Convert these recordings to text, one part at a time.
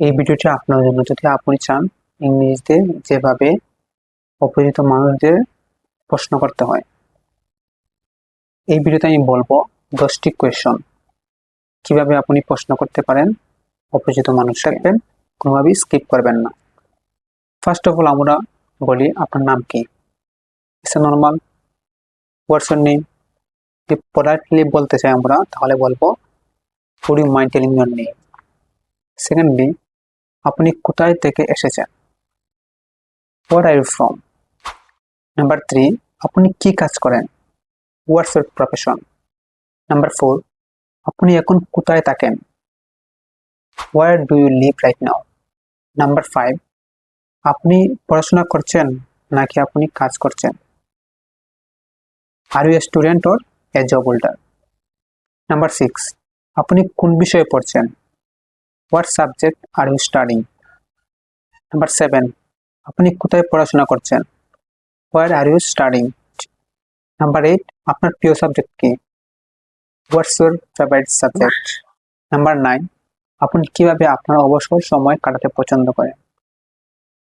এই ভিডিওটি আপনার জন্য, যদি আপনি চান ইংরেজিতে যেভাবে অপরিচিত মানুষদের প্রশ্ন করতে হয়, এই ভিডিওতে আমি বলব দশটি কোয়েশন কীভাবে আপনি প্রশ্ন করতে পারেন অপরিচিত মানুষ থাকবেন, কোনোভাবেই স্কিপ করবেন না। ফার্স্ট অফ অল আমরা বলি আপনার নাম কি? নর্মাল হোয়াটস ইউর নেম যদি পোলাইটলি বলতে চাই আমরা, তাহলে বলব would you mind telling your name secondly আপনি কোথায় থেকে এসেছেন? Where are you from number three আপনি কি কাজ করেন? What's your profession number four আপনি এখন কোথায় থাকেন? Where do you live right now number five আপনি পড়াশোনা করছেন নাকি আপনি কাজ করছেন? Are you a student or a job holder number six আপনি কোন বিষয়ে পড়ছেন? What subject are you studying number seven আপনি কোথায় পড়াশোনা করছেন? Where are you studying number eight আপনার প্রিয় সাবজেক্ট কি? What's your favourite subject number nine আপনি কীভাবে আপনার অবসর সময় কাটাতে পছন্দ করেন?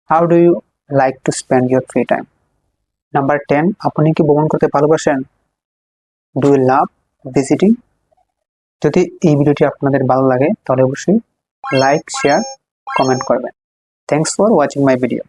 How do you like to spend your free time number ten আপনি কি ভ্রমণ করতে ভালোবাসেন? ডু ইউ লাভ ভিজিটিং যদি এই ভিডিওটি আপনাদের ভালো লাগে, তাহলে অবশ্যই লাইক শেয়ার কমেন্ট করবেন। Thanks for watching my video